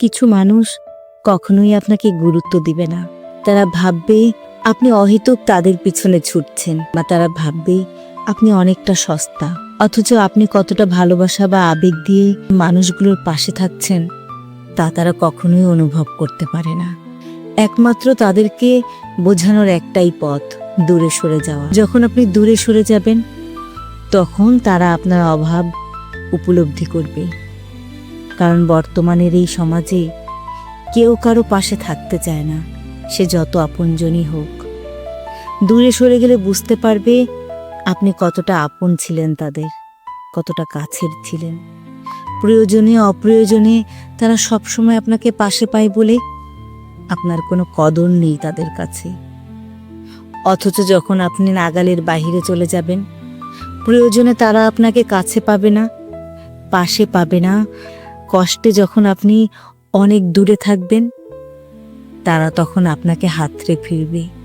কিছু মানুষ কখনোই আপনাকে গুরুত্ব দিবে না। তারা ভাববে আপনি অহেতুক তাদের পিছনে ছুটছেন বা তারা ভাববে আপনি অনেকটা সস্তা। অথচ আপনি কতটা ভালোবাসা বা আবেগ দিয়ে মানুষগুলোর পাশে থাকছেন তা তারা কখনোই অনুভব করতে পারে না। একমাত্র তাদেরকে বোঝানোর একটাই পথ, দূরে সরে যাওয়া। যখন আপনি দূরে সরে যাবেন, তখন তারা আপনার অভাব উপলব্ধি করবে। কারণ বর্তমানের এই সমাজে কেউ কারও পাশে থাকতে চায় না, সে যত আপনজনই হোক। দূরে সরে গেলে বুঝতে পারবে আপনি কতটা আপন ছিলেন তাদের, কতটা কাছের ছিলেন। প্রয়োজনে, অপ্রয়োজনে তারা সবসময় আপনাকে পাশে পায় বলে আপনার কোনো কদর নেই তাদের কাছে। অথচ যখন আপনি নাগালের বাইরে চলে যাবেন, প্রয়োজনে তারা আপনাকে কাছে পাবে না, পাশে পাবে না কষ্টে যখন আপনি অনেক দূরে থাকবেন তারা তখন আপনাকে হাতড়ে ফিরবে।